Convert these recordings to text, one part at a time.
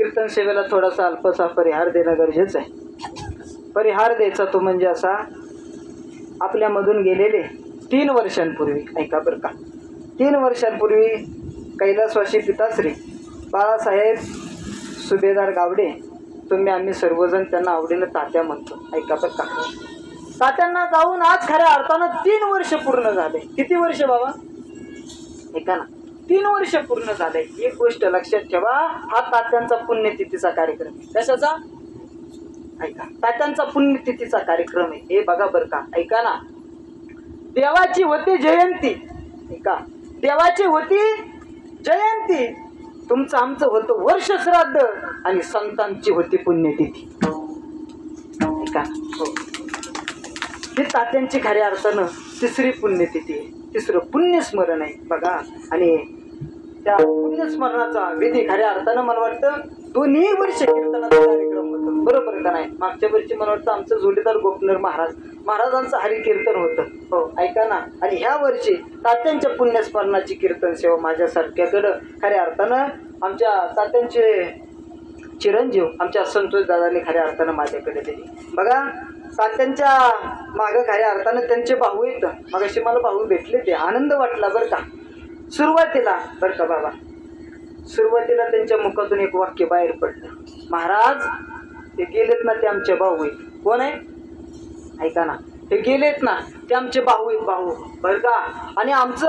कीर्तन सेवेला थोडासा अल्पसा परिहार देणं गरजेचं आहे. परिहार द्यायचा तो म्हणजे असा आपल्यामधून गेलेले तीन वर्षांपूर्वी ऐका बरं का. तीन वर्षांपूर्वी कैलासवाशी पिताश्री बाळासाहेब सुभेदार गावडे तुम्ही आम्ही सर्वजण त्यांना आवडीनं तात्या म्हणतो ऐका बरं का. तात्यांना जाऊन आज खऱ्या अर्थानं तीन वर्ष पूर्ण झाले. किती वर्ष बाबा? ऐका ना. तीन वर्ष पूर्ण झाले. एक गोष्ट लक्षात ठेवा हा तात्यांचा पुण्यतिथीचा कार्यक्रम आहे. कशाचा? ऐका. तात्यांचा पुण्यतिथीचा कार्यक्रम आहे. हे बघा बरं का. ऐका ना. देवाची होती जयंती. ऐका. देवाची होती जयंती. तुमचं आमचं होतं वर्ष श्राद्ध आणि संतांची होती पुण्यतिथी. ऐका. हो. ही तात्यांची खऱ्या अर्थानं तिसरी पुण्यतिथी आहे. तिसरं पुण्यस्मरण आहे. बघा. आणि त्या पुण्यस्मरणाचा विधी खऱ्या अर्थानं मला वाटतं दोन्ही वर्ष कीर्तनाचा कार्यक्रम होतो. बरोबर का नाही? मागच्या वर्षी मला वाटतं आमचं जोडीदार गोपनर महाराज महाराजांचं हरिकीर्तन होतं. हो ऐका ना. आणि ह्या वर्षी तात्यांच्या पुण्यस्मरणाची कीर्तन सेवा माझ्यासारख्याकडं खऱ्या अर्थानं आमच्या तात्यांचे चिरंजीव आमच्या संतोष दादाने खऱ्या अर्थानं माझ्याकडे दिली. बघा तात्यांच्या मागं खऱ्या अर्थानं त्यांचे भाऊ आहेत. मगाशी मला भाऊ भेटले ते. आनंद वाटला बरं का? सुरुवातीला बरं का बाबा. सुरुवातीला त्यांच्या मुखातून एक वाक्य बाहेर पडलं. महाराज ते गेलेत ना ते आमचे भाऊ आहेत. कोण आहे? ऐका ना हे गेलेत ना ते आमचे भाऊ आहेत भाऊ. बरं का? आणि आमचं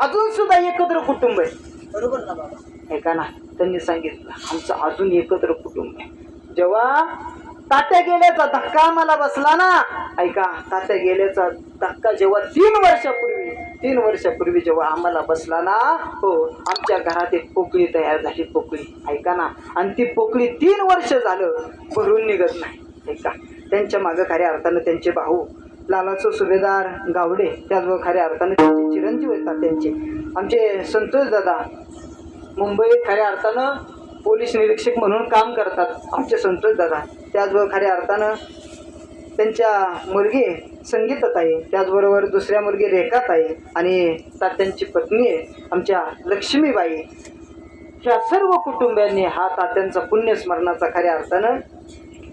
अजून सुद्धा एकत्र कुटुंब आहे. बरोबर ना बाबा. ऐका ना त्यांनी सांगितलं आमचं अजून एकत्र कुटुंब आहे. जेव्हा तात्या गेल्याचा धक्का आम्हाला बसला ना ऐका तात्या गेल्याचा धक्का जेव्हा तीन वर्षापूर्वी तीन वर्षापूर्वी जेव्हा आम्हाला बसला ना हो आमच्या घरात एक पोकळी तयार झाली पोकळी. ऐका ना. आणि ती पोकळी तीन वर्ष झालं भरून निघत नाही. ऐका. त्यांच्या मागं खऱ्या अर्थानं त्यांचे भाऊ लालाचो सुभेदार गावडे त्याचबरोबर खऱ्या अर्थानं त्यांचे चिरंजीव येतात त्यांचे. आमचे संतोष दादा मुंबईत खऱ्या अर्थानं पोलीस निरीक्षक म्हणून काम करतात आमचे संतोष दादा. त्याचबरोबर खऱ्या अर्थानं त्यांच्या मुलगी संगीतात आहे त्याचबरोबर दुसऱ्या मुलगी रेखात आहे आणि तात्यांची पत्नी आहे आमच्या लक्ष्मीबाई. ह्या सर्व कुटुंबियांनी हा तात्यांचा पुण्यस्मरणाचा खऱ्या अर्थानं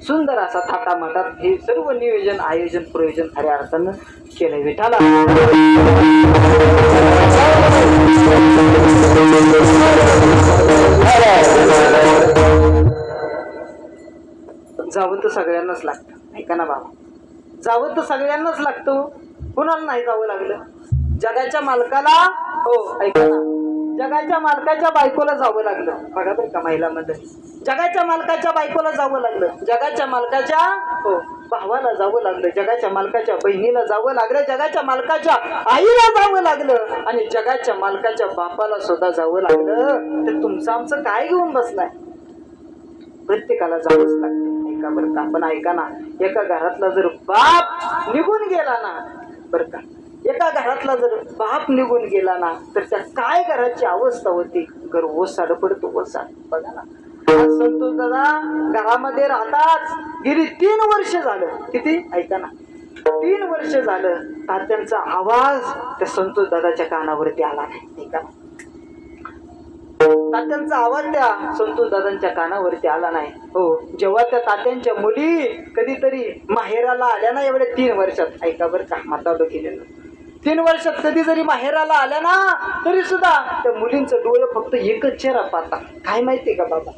सुंदर असा थाटामाटात हे सर्व नियोजन आयोजन प्रयोजन खऱ्या अर्थानं केलं विठाला. जावं तर सगळ्यांनाच लागतं. ऐका ना बाबा. जावं तर सगळ्यांनाच लागतो हो. कुणाला नाही जावं लागलं? जगाच्या मालकाला हो ऐका ना. जगाच्या मालकाच्या बायकोला जावं लागलं. बघा बरं का महिला जगाच्या मालकाच्या बायकोला जावं लागलं. जगाच्या मालकाच्या हो भावाला जावं लागलं. जगाच्या मालकाच्या बहिणीला जावं लागलं. जगाच्या मालकाच्या आईला जावं लागलं. आणि जगाच्या मालकाच्या बापाला सुद्धा जावं लागलं. तर तुमचं आमचं काय घेऊन बसलाय? प्रत्येकाला जावंच लागतं. ऐका बरं का? पण ऐका ना एका घरातला जर बाप निघून गेला ना बरं का? एका घरातला जर बाप निघून गेला ना तर त्या काय घराची अवस्था होती? घर ओसाड पडतो ओसाड. बघा ना. आज संतोष दादा घरामध्ये राहताच गेली तीन वर्ष झालं. किती? ऐका ना. तीन वर्ष झालं तात्यांचा आवाज त्या संतोष दादाच्या कानावरती आला नाही. ऐका ना. तात्यांचा आवाज त्या संतोष दादांच्या कानावरती आला नाही. हो जेव्हा त्या तात्यांच्या मुली कधीतरी माहेराला आल्या ना एवढ्या तीन वर्षात. ऐका बरं का मातावलं केलेलं. तीन वर्षात कधी जरी माहेराला आल्या ना तरी सुद्धा त्या मुलींचं डोळं फक्त एकच चेहरा पाहता काय माहिती का बाबा?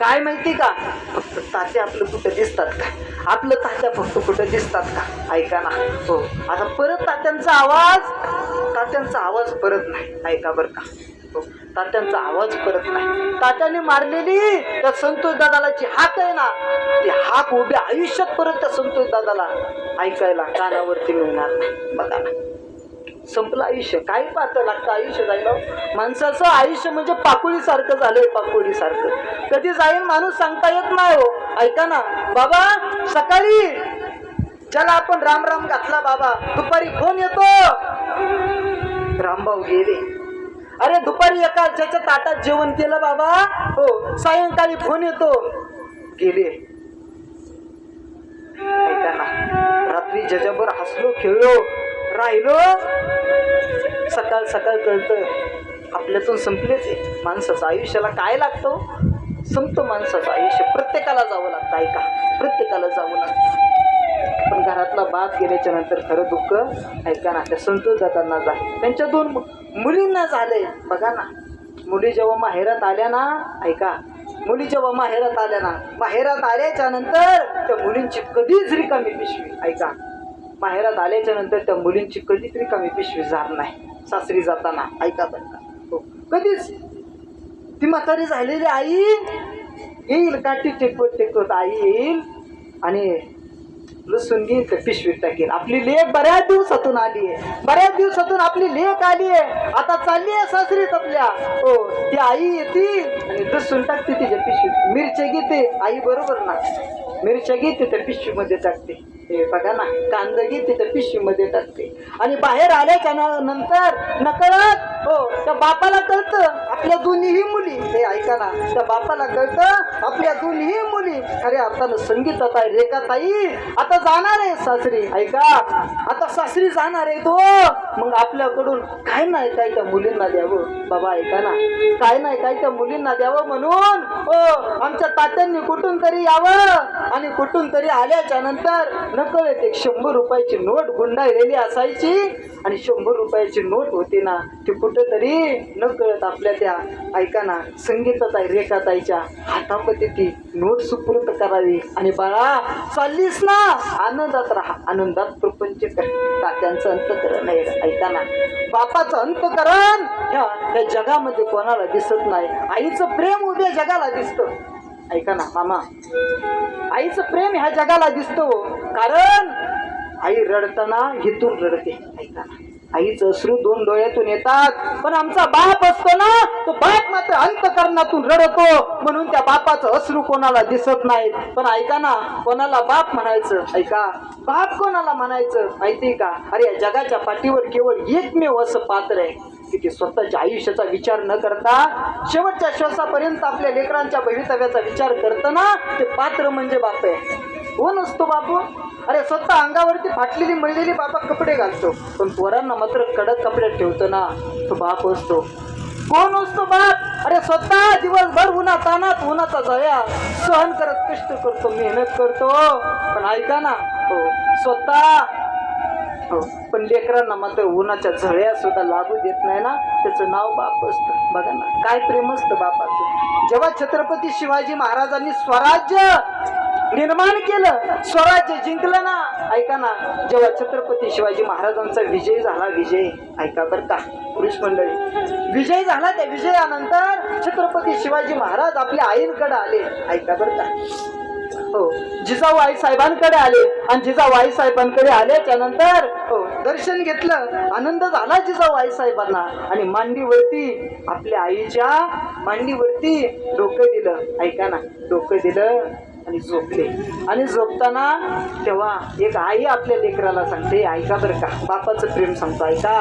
काय माहिती का? फक्त तात्या आपलं कुठं दिसतात का? आपलं तात्या फक्त कुठं दिसतात का? ऐका ना. हो आता परत तात्यांचा आवाज तात्यांचा आवाज परत नाही. ऐका बरं का. हो तात्यांचा आवाज परत नाही. तात्याने मारलेली त्या संतोष दादाला जी हाक आहे ना ती हाक उभ्या आयुष्यात परत त्या संतोष दादाला ऐकायला कानावरती मिळणार नाही. बघा ना. संपलं आयुष्य. काय पाहतं लागतं आयुष्य जायला. माणसाचं आयुष्य म्हणजे पाकोळीसारखं झालंय पाकोळीसारखं. कधी जाईल माणूस सांगता येत नाही हो. ऐका ना. बाबा सकाळी ज्याला आपण राम राम घातला बाबा दुपारी फोन येतो. रामभाऊ गेले. अरे दुपारी एका ज्याच्या ताटात जेवण केलं बाबा हो सायंकाळी फोन येतो. गेले. ऐका रात्री ज्याच्यावर हसलो खेळलो राहिलो सकाळ सकाळ कळतं आपल्यातून संपलेच माणसाचं आयुष्याला काय लागतं? संपतो माणसाचं आयुष्य. प्रत्येकाला जावं लागतं ऐका. प्रत्येकाला घरातला बाप गेल्याच्यानंतर खरं दुःख ऐका ना त्या संतोष दादांना जा. त्यांच्या दोन मुलींना झालंय. बघा ना मुली जेव्हा माहेरात आल्या ना ऐका मुली जेव्हा माहेरात आल्या ना माहेरात आल्याच्यानंतर त्या मुलींची कधीच रिकामी पिशवी ऐका माहेरात आल्याच्यानंतर त्या मुलींची कधीच रिकामी पिशवी जात नाही सासरी जाताना ऐका बघा हो कधीच. ती म्हातारी झालेली आई येईल काठी टेकवत टेकवत आई येईल आणि लसून घेईन तर पिशवीत टाकेल आपली लेख बऱ्याच दिवसातून आली आहे. बऱ्याच दिवसातून आपली लेख आली आहे. आता चालली आहे सासरीत आपल्या. हो ती आई येते आणि लसूण टाकते तिच्या पिशवीत. मिरच्या घेते. आई बरोबर ना मिरच्या घेते त्या पिशवीमध्ये टाकते. हे बघा ना कांदगी तिथं पिशवीमध्ये टाकते. आणि बाहेर आल्याच्या न- नंतर नकळत हो त्या बापाला कळतं आपल्या दोन्हीही मुली. हे ऐका ना त्या बापाला कळतं आपल्या दोन्ही मुली. अरे आता संगीत आता रेखा ताई आता जाणार आहे सासरी ऐका. आता सासरी जाणार आहे तो. मग आपल्याकडून काय नाही काय त्या मुलींना द्यावं? बाबा ऐका ना. काय नाही काय त्या मुलींना द्यावं म्हणून हो आमच्या तात्यांनी कुठून तरी यावं. आणि कुठून तरी आल्याच्यानंतर नकळत एक शंभर रुपयाची नोट गुंडाळलेली असायची आणि शंभर रुपयाची नोट होती ना ती कुठंतरी नकळत आपल्या त्या ऐकाना संगीताताई रेखाताईच्या हातामध्ये ती नोट सुपूर्त करावी. आणि बाळा चाललीस ना? आनंदात राहा. आनंदात प्रपंच कर. तात्यांचं अंतकरण आहे ऐकाना. बापाचं अंतकरण ह्या ह्या जगामध्ये कोणाला दिसत नाही. आईचं प्रेम उद्या जगाला दिसतं. ऐका ना मामा. आईचं प्रेम ह्या जगाला दिसतो हो. कारण आई रडताना हितून रडते. ऐका ना. आईचं अश्रू दोन डोळ्यातून येतात. पण आमचा बाप असतो ना तो बाप मात्र अंतकरणातून रडतो. म्हणून त्या बापाचं अश्रू कोणाला दिसत नाही पण ऐका ना कोणाला बाप म्हणायचं? ऐका. बाप कोणाला म्हणायचं? माहिती का? अरे या जगाच्या पाठीवर केवळ एकमेव असं पात्र आहे. की स्वतःच्या आयुष्याचा विचार न करता शेवटच्या श्वासापर्यंत आपल्या लेकरांच्या भवितव्याचा विचार करताना ते पात्र म्हणजे बाप आहे. कोण असतो बापू? अरे स्वतः अंगावरती फाटलेली मळलेली बाबा कपडे घालतो. पण पोरांना मात्र कडक कपड्यात ठेवतो ना तो बाप असतो. कोण असतो बाप? अरे स्वतः दिवसभर उन्हा तानात उन्हाचा जया सहन करत कष्ट करतो मेहनत करतो. पण ऐका ना हो स्वतः हो पण लेकरांना मात्र उन्हाच्या झळ्या सुद्धा लागू देत नाही ना. त्याचं नाव बाप असतं. बघा ना काय प्रेम असतं बापाचं. जेव्हा छत्रपती शिवाजी महाराजांनी स्वराज्य निर्माण केलं स्वराज्य जिंकलं ना ऐका ना जेव्हा छत्रपती शिवाजी महाराजांचा विजय झाला विजय ऐका बरं का पुरुष मंडळी. विजय झाला त्या विजयानंतर छत्रपती शिवाजी महाराज आपल्या आईंकडे आले ऐका बरं का. हो जिजाऊ आई साहेबांकडे आले. आणि जिजाऊ आई साहेबांकडे आल्याच्यानंतर दर्शन घेतलं आनंद झाला जिजाऊ आईसाहेबांना आणि मांडीवरती आपल्या आईच्या मांडीवरती डोकं दिलं. ऐका ना डोकं दिलं. आणि झोपले आणि झोपताना तेव्हा एक आई आपल्या लेकराला सांगते ऐका बरं का बापाचं प्रेम सांगतो ऐका.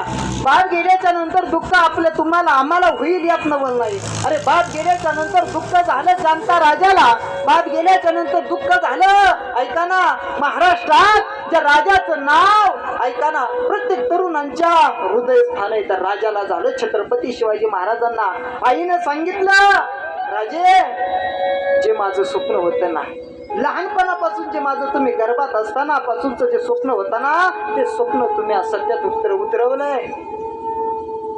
बाप गेल्याच्यानंतर दुःख आपलं तुम्हाला आम्हाला होईल यात नवल नाही. अरे बाप गेल्याच्यानंतर दुःख झालं जाणता राजाला. बाप गेल्याच्यानंतर दुःख झालं ऐका ना. महाराष्ट्रात ज्या राजाचं नाव ऐका ना प्रत्येक तरुणांच्या हृदय स्थान आहे राजाला झालं छत्रपती शिवाजी महाराजांना. आईनं सांगितलं राजे जे माझं स्वप्न होतं ना लहानपणापासून जे माझं तुम्ही गर्भात असताना पासूनचं जे स्वप्न होतं ना ते स्वप्न तुम्ही सत्यात उत्तर उतरवलंय.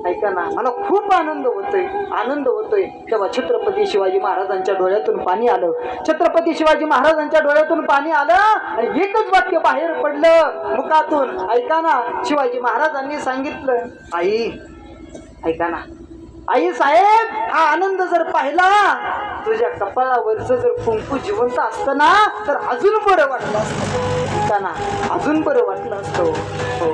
ऐका ना मला खूप आनंद होतोय आनंद होतोय. तेव्हा छत्रपती शिवाजी महाराजांच्या डोळ्यातून पाणी आलं. छत्रपती शिवाजी महाराजांच्या डोळ्यातून पाणी आलं आणि एकच वाक्य बाहेर पडलं मुखातून. ऐका ना शिवाजी महाराजांनी सांगितलं आई ऐका ना आई साहेब हा आनंद जर पाहिला तुझ्या कपाळावरचं जर कुंकू जिवंत असतं ना तर अजून बरं वाटलं असतं. ऐका अजून बरं वाटलं असतं. हो.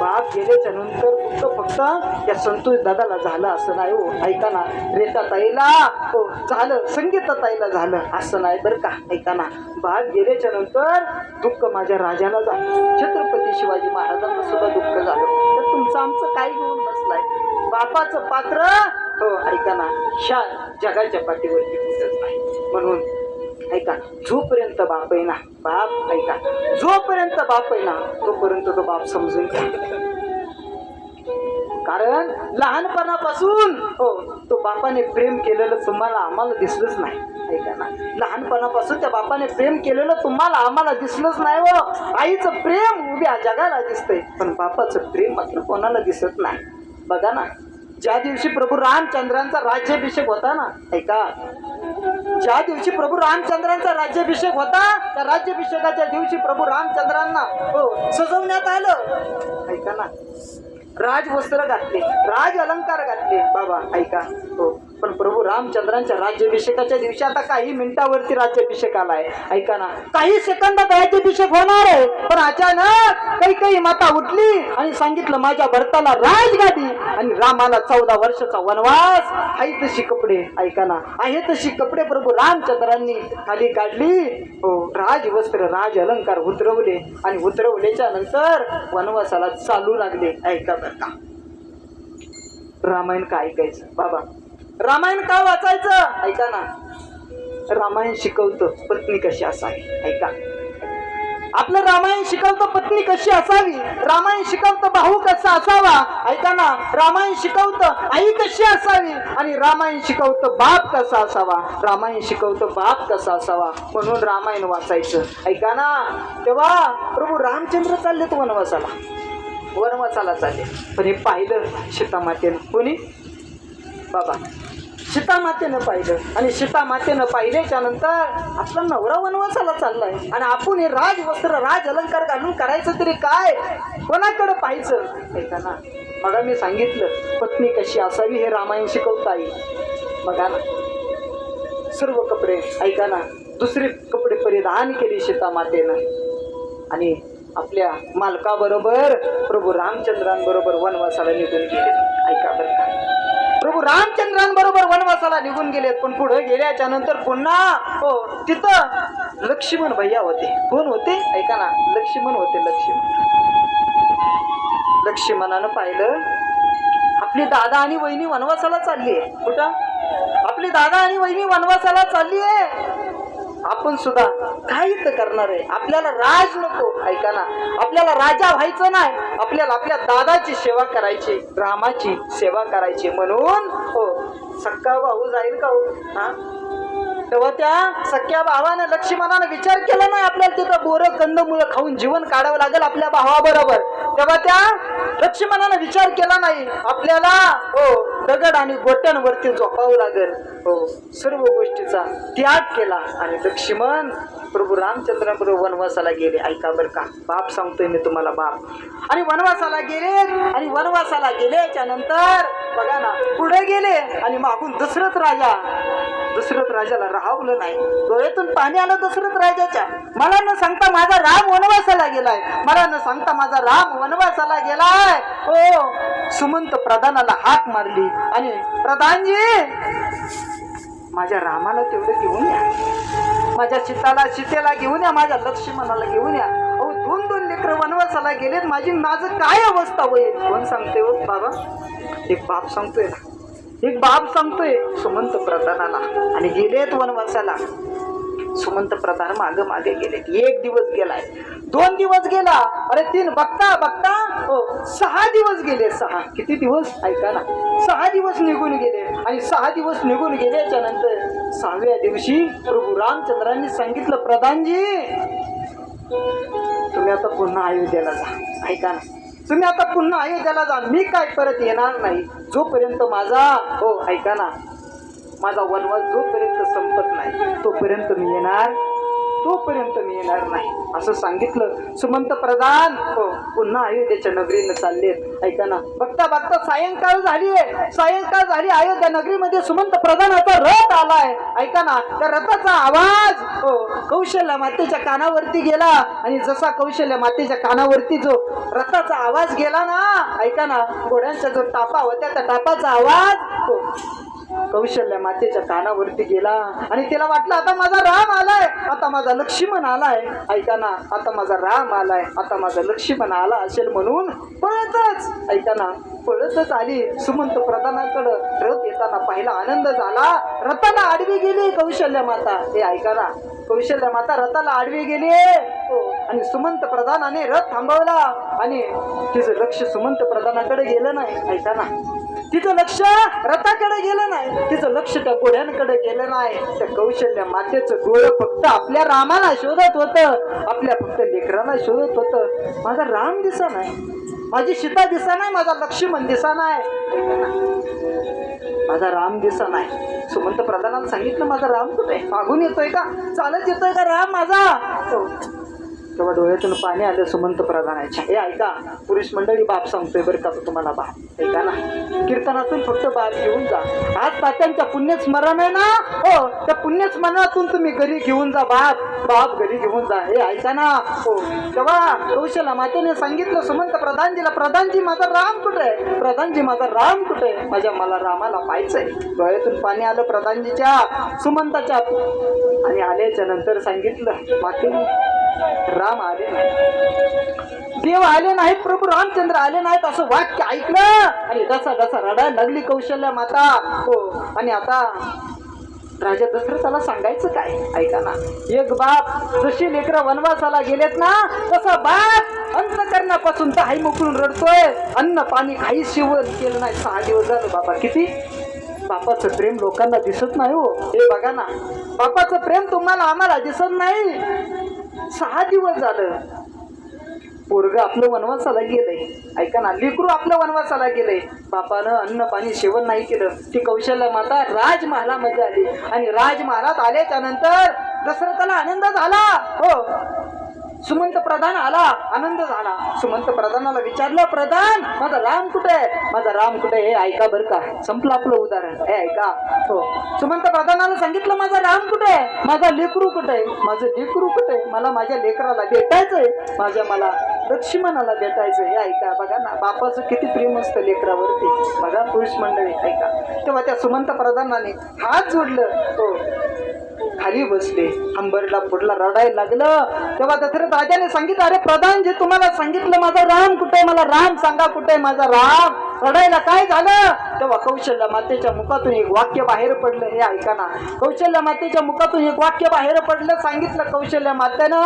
बाप गेल्याच्यानंतर फक्त फक्त या संतोष दादाला झालं असं नाही हो. ऐका ना रेखा ताईला हो झालं. संगीता ताईला झालं असं नाही बरं का. ऐका ना बाप गेल्याच्यानंतर दुःख माझ्या राजाला झालं. छत्रपती शिवाजी महाराजांना सुद्धा दुःख झालं. तर तुमचं आमचं काय घेऊन बापाचं पात्र. हो ऐका ना. ह्या जगाच्या पाठीवरती कुठंच नाही. म्हणून ऐका जोपर्यंत बाप आहे ना बाप ऐका जोपर्यंत बाप आहे ना तोपर्यंत तो बाप समजून घ्या. कारण लहानपणापासून हो तो बापाने प्रेम केलेलं तुम्हाला आम्हाला दिसलंच नाही. ऐका ना. लहानपणापासून त्या बापाने प्रेम केलेलं तुम्हाला आम्हाला दिसलंच नाही व आईचं प्रेम उभ्या जगाला दिसतंय पण बापाचं प्रेम मात्र कोणाला दिसत नाही. बघा ना. ज्या दिवशी प्रभू रामचंद्रांचा राज्याभिषेक होता ना ऐका. ज्या दिवशी प्रभू रामचंद्रांचा राज्याभिषेक होता त्या राज्याभिषेकाच्या दिवशी प्रभू रामचंद्रांना हो सजवण्यात आलं. ऐका ना. राजवस्त्र घातले राज अलंकार घातले. बाबा ऐका. हो. पण प्रभू रामचंद्रांच्या राज्याभिषेकाच्या दिवशी आता काही मिनिटावरती राज्याभिषेक आलाय. ऐका ना काही सेकंदात राज्याभिषेक होणार आहे. पण अचानक काही काही माता उठली आणि सांगितलं माझ्या भरताला राजगादी आणि रामाला चौदा वर्षाचा वनवास. आहे तशी कपडे. ऐका ना आहे तशी कपडे प्रभू रामचंद्रांनी खाली काढली. हो राजवस्त्र राज अलंकार उतरवले. आणि उतरवल्याच्या नंतर वनवासाला चालू लागले. ऐका बरं का. रामायण का ऐकायचं? बाबा रामायण का वाचायचं? ऐका ना. रामायण शिकवतं पत्नी कशी असावी? ऐका. आपलं रामायण शिकवतं पत्नी कशी असावी? रामायण शिकवतं भाऊ कसा असावा? ऐका ना. रामायण शिकवतं आई कशी असावी? आणि रामायण शिकवतं बाप कसा असावा? रामायण शिकवतं बाप कसा असावा? म्हणून रामायण वाचायचं. ऐका ना. तेव्हा प्रभू रामचंद्र चाललेत वनवासाला. वनवासाला चालले. पण हे पाहिलं सीतामातेनं कोणी? बाबा. सीतामातेनं पाहिलं. आणि सीतामातेनं पाहिल्याच्या नंतर आपला नवरा वनवासाला चाललाय. आणि आपण हे राजवस्त्र राज अलंकार घालून करायचं तरी काय? कोणाकडे पाहायचं? ऐका ना बघा मी सांगितलं पत्नी कशी असावी हे रामायण शिकवता येईल बघा ना. सर्व कपडे ऐका ना. दुसरे कपडे परिधान केली सीतामातेनं आणि आपल्या मालकाबरोबर प्रभू रामचंद्रांबरोबर वनवासाला निघून गेले. ऐका बरं का. प्रभू रामचंद्रांबरोबर वनवासाला निघून गेलेत. पण पुढे गेल्याच्यानंतर पुन्हा हो तिथं लक्ष्मण भैया होते. कोण होते? ऐका ना लक्ष्मण होते लक्ष्मण. लक्ष्मणानं पाहिलं आपली दादा आणि वहिनी वनवासाला चालली आहे. कुठं? आपली दादा आणि वहिनी वनवासाला चालली आहे. आपण सुद्धा काय तर करणार आहे. आपल्याला राज नको ऐका ना. आपल्याला राजा व्हायचं नाही. आपल्याला आपल्या दादाची सेवा करायची रामाची सेवा करायची म्हणून हो सक्का भाऊ जाईल का हो? हा? तेव्हा त्या सख्या भावानं लक्ष्मणानं विचार केला नाही आपल्याला तिथं बोरं कंदमुळं खाऊन जीवन काढावं लागेल आपल्या भावाबरोबर. तेव्हा त्या लक्ष्मणानं विचार केला नाही. आपल्याला हो दगड आणि गोट्यांवरती झोपावं लागेल. हो सर्व गोष्टीचा त्याग केला आणि लक्ष्मण प्रभू रामचंद्राबरोबर वनवासाला गेले. ऐका बरं का बाप सांगतोय मी तुम्हाला बाप. आणि वनवासाला गेले. आणि वनवासाला गेल्याच्यानंतर बघा ना पुढे गेले आणि मागून दशरथ राजा. दशरथ राजाला राहवलं नाही. डोळ्यातून पाणी आलं दशरथ राजाच्या. मला न सांगता माझा राम वनवासाला गेलाय. मला न सांगता माझा राम वनवासाला गेलाय. हो सुमंत प्रधानाला हाक मारली आणि प्रधानजी माझ्या रामाला तेवढं घेऊन या. माझ्या सीताला सीतेला घेऊन या माझ्या लक्ष्मणाला घेऊन या. अहो दोन दोन लेकरं वनवासाला गेलेत. माझी माझं काय अवस्था होईल कोण सांगते हो बाबा? एक बाप सांगतोय. ना एक बाप सांगतोय सुमंत प्रधानाला. आणि गेलेत वनवासाला. सुमंत प्रधान मागे मागे गेले एक दिवस गेलाय. दोन दिवस गेला. अरे तीन बघता बघता. हो सहा दिवस गेले सहा. किती दिवस? ऐका ना. सहा दिवस निघून गेले. आणि सहा दिवस निघून गेल्याच्यानंतर सहाव्या दिवशी प्रभू रामचंद्रांनी सांगितलं प्रधानजी तुम्ही आता पुन्हा अयोध्येला जा. ऐका ना. तुम्ही आता पुन्हा अयोध्येला जा. मी काय परत येणार नाही? जोपर्यंत माझा हो ऐका ना. माझा वनवास जोपर्यंत संपत नाही तोपर्यंत मी येणार तोपर्यंत मी येणार नाही. असं सांगितलं. सुमंत प्रधान. हो पुन्हा अयोध्येच्या नगरीनं चाललेत ऐका ना. बघता बघता सायंकाळ झाली आहे. सायंकाळ झाली अयोध्या नगरीमध्ये सुमंत प्रधानाचा रथ आलाय. ऐका ना त्या रथाचा आवाज हो कौशल्य मातेच्या कानावरती गेला. आणि जसा कौशल्य मातेच्या कानावरती जो रथाचा आवाज गेला ना ऐका ना घोड्यांचा जो टापा होता त्या टापाचा आवाज हो कौशल्य मातेच्या कानावरती गेला आणि तिला वाटलं आता माझा राम आलाय. आता माझा लक्ष्मण आलाय. ऐका ना आता माझा राम आलाय. आता माझा लक्ष्मण आला असेल म्हणून पळतच. ऐका ना पळतच आली. सुमंत प्रधानाकडं रथ येताना पाहिला आनंद झाला. रथाला आडवी गेली कौशल्य माता. हे ऐका ना कौशल्य माता रथाला आडवी गेली. हो आणि सुमंत प्रधानाने रथ थांबवला. आणि तिचं लक्ष सुमंत प्रधानाकडे गेलं नाही. ऐका ना तिचं लक्ष रथाकडे गेलं नाही. तिचं लक्ष त्या घोड्यांकडे गेलं नाही. त्या कौशल्य मातेचं डोळं फक्त आपल्या रामाला शोधत होतं. आपल्या फक्त लेकरांना शोधत होतं. माझा राम दिसा नाही. माझी सीता दिसा नाही. माझा लक्ष्मण दिसा नाही. माझा राम दिसा नाही. सुमंत प्रधानाला सांगितलं माझा राम कुठे मागून येतोय का? चालत येतोय का राम माझा? तेव्हा डोळ्यातून पाणी आलं सुमंत प्रधानाच्या. हे ऐका पुरुष मंडळी बाप सांगतोय बरं का तुम्हाला बाप ऐका ना. कीर्तनातून फक्त बाप घेऊन जा. आज तात्यांच्या पुण्यस्मरण आहे ना? हो त्या पुण्यस्मरणातून तुम्ही घरी घेऊन जा बाप. बाप घरी घेऊन जा. हे ऐका ना. हो. तेव्हा कौशला मातेने सांगितलं सुमंत प्रधानजीला प्रधानजी माझा राम कुठे आहे? प्रधानजी माझा राम कुठे आहे? माझ्या मला रामाला पाहिजे डोळ्यातून पाणी आलं प्रधानजीच्या सुमंताच्या. आणि आल्याच्यानंतर सांगितलं मातेने राम आले नाही देव आले नाहीत प्रभू रामचंद्र आले नाहीत असं वाक्य ऐकलं. आणि डसा डसा रडा लागली कौशल्या माता. हो आणि आता राजा दशरथाला सांगायचं काय? ऐका ना. एक बाप जशी लेकरं वनवासाला गेलेत ना तसा बाप अंतकरणापासून तर आई मोकळून रडतोय. अन्न पाणी काही शिवण केलं नाही. सहा दिवस झालं बाबा किती? बापाचं प्रेम लोकांना दिसत नाही हो. हे बघा ना. बापाचं प्रेम तुम्हाला आम्हाला दिसत नाही. सहा दिवस झालं. पोरग आपलं वनवासाला गेलंय. ऐका ना लेकरू आपलं वनवासाला गेलंय. बापानं अन्न पाणी सेवन नाही केलं. ती कौशल्य माता राजमहालामध्ये आली. आणि राजमहालात आल्याच्यानंतर दशरथाला आनंद झाला. हो. सुमंत प्रधान आला आनंद झाला. सुमंत प्रधानाला विचारलं प्रधान माझा राम कुठे आहे? माझा राम कुठे आहे? हे ऐका बरं का. संपलं आपलं उदाहरण. हे ऐका. हो. सुमंत प्रधानाला सांगितलं माझा राम कुठे आहे? माझा लेकरू कुठे आहे? माझं लेकरू कुठे आहे? मला माझ्या लेकराला भेटायचंय. माझ्या मला लक्ष्मणाला भेटायचं हे ऐका. बघा ना बापाचं किती प्रेम असतं लेकरावरती. बघा पुरुष मंडळी ऐका. तेव्हा त्या सुमंत प्रधानाने हात जोडलं. हो. खाली बसले. अंबरला पुढला रडायला लागलं. तेव्हा दशरथ राजाने सांगितलं अरे प्रधान जे तुम्हाला सांगितलं माझा राम कुठे मला राम सांगा कुठे माझा राम रडायला काय झालं? तेव्हा कौशल्य मातेच्या मुखातून एक वाक्य बाहेर पडलं. हे ऐका ना. कौशल्य मातेच्या मुखातून एक वाक्य बाहेर पडलं. सांगितलं कौशल्य मातेनं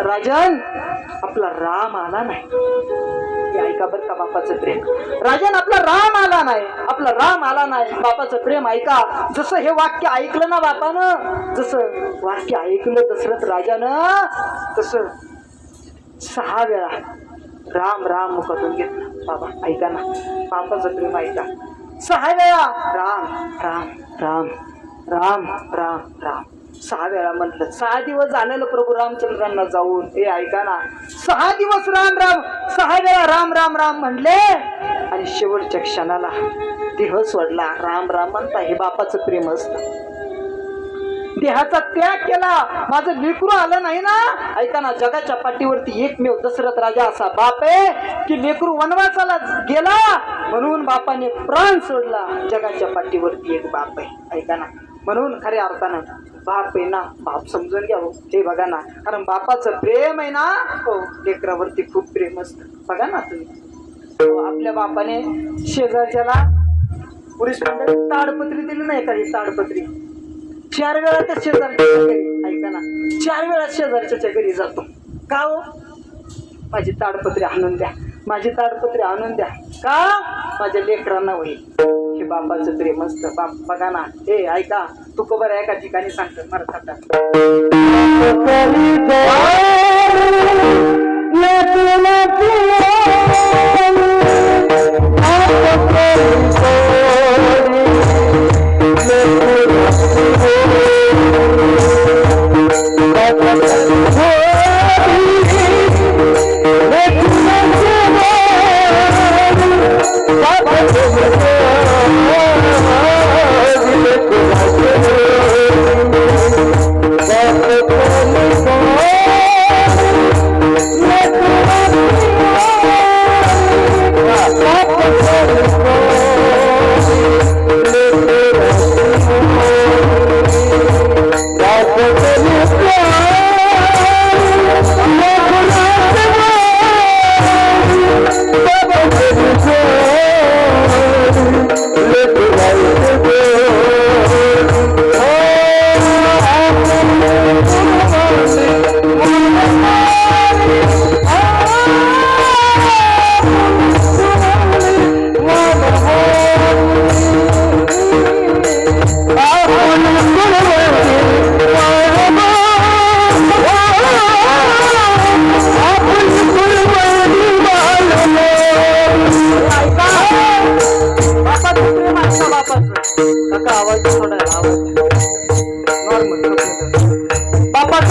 राजन आपला राम आला नाही. हे ऐका बरं का बापाचं प्रेम. राजन आपला राम आला नाही. आपला राम आला नाही. बापाचं प्रेम ऐका. जसं हे वाक्य ऐकलं ना बापानं जसं वाक्य ऐकलं दशरथ राजानं तसं सहा वेळा राम राम मुखातून घेतलं. बाबा ऐका ना. बापाचं प्रेम ऐका सहा वेळा? राम राम राम राम राम राम. सहा वेळा म्हटलं. सहा दिवस झालेलं प्रभू रामचंद्रांना जाऊन. हे ऐका ना. सहा दिवस राम राम. सहा वेळा राम राम राम म्हणले. आणि शेवटच्या क्षणाला देह सोडला. राम राम म्हणता हे बापाचं प्रेम असतं. देहाचा त्याग केला. माझं लेकरू आलं नाही ना? ऐका ना जगाच्या पाठीवरती एकमेव दशरथ राजा असा बाप आहे की लेकरू वनवासाला गेला म्हणून बापाने प्राण सोडला. जगाच्या पाठीवरती एक बाप आहे. ऐका ना म्हणून खऱ्या अर्थानं बाप आहे ना बाप समजून घ्या हो हे बघा ना कारण बापाचं प्रेम आहे ना हो लेकरावरती खूप प्रेम असतं. बघा ना तुम्ही. हो, आपल्या बापाने शेजारच्याला पुरुष ताडपत्री दिली नाही का? ही ताडपत्री? चार वेळा त्या शेजारच्या ऐका ना चार वेळा शेजारच्या घरी जातो. का हो? माझी ताडपत्री आणून द्या. माझी ताडपत्री आणून द्या. का? माझ्या लेकरांना होईल. हे बापाचं प्रेम असतं. बाप बघा ना. हे ऐका. तू कबर एका ठिकाणी सांगतो. मला फार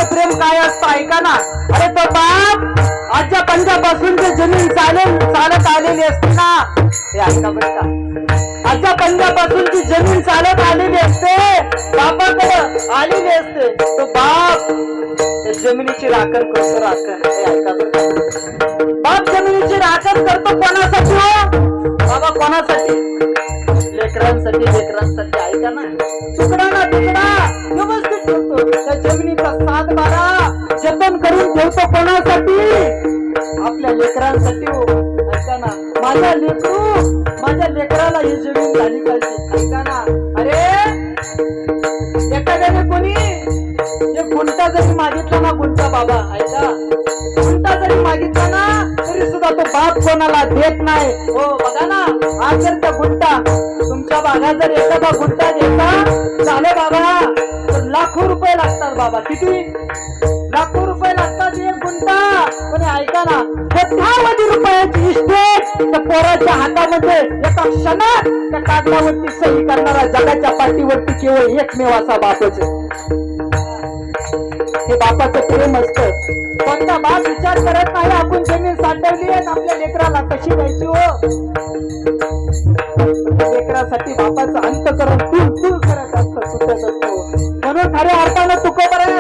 केलं प्रेम काय असतं? ऐका ना. अरे तो बाप आजच्या पंजापासून जे जमीन चालेल चालत आलेली असते ना. हे ऐका बरं का. आजच्या पंजापासून ती जमीन चालत आलेली असते. बापाकडे आलेली असते. तो बाप त्या जमिनीची राखण करतो राखण. हे ऐका बरं का. बाप जमिनीची राखण करतो कोणासाठी हो? बाबा कोणासाठी? लेकरांसाठी लेकरांसाठी. ऐका ना. तुकडा ना तुकडा. व्यवस्थित त्या जमिनीचा सात बारा जतन करून ठेवतो कोणासाठी? आपल्या लेकरांसाठी हो. ऐका माझ्या लेकरू माझ्या लेकराला ही जमीन झाली पाहिजे. ऐकाना. अरे एखाद्याने कोणी एक गुंटा जरी मागितला ना गुंटा बाबा ऐका. गुंटा जरी मागितला ना तरी सुद्धा तो बाप कोणाला देत नाही. हो बघा ना आज जर त्या गुंटा तुमच्या भागात जर एखादा गुंटा देता झाले बाबा. बाबा किती? लाखो रुपये लागतात एक गुंता पण ऐका ना कोट्यावधी रुपयाची इस्टेट त्या पोराच्या हातामध्ये एका क्षणात त्या कागदावरती सही करणारा जगाच्या पाठीवरती केवळ एकमेव असा बापच हे बापाचं प्रेम असतं. कोणता बाप विचार करत नाही आपण जमीन साठवली आहे आपल्या लेकराला कशी द्यायची हो? लेकरासाठी बापाचं अंतकरण तुल तुल करत असतं सुटत असतो. म्हणून खऱ्या अर्थानं para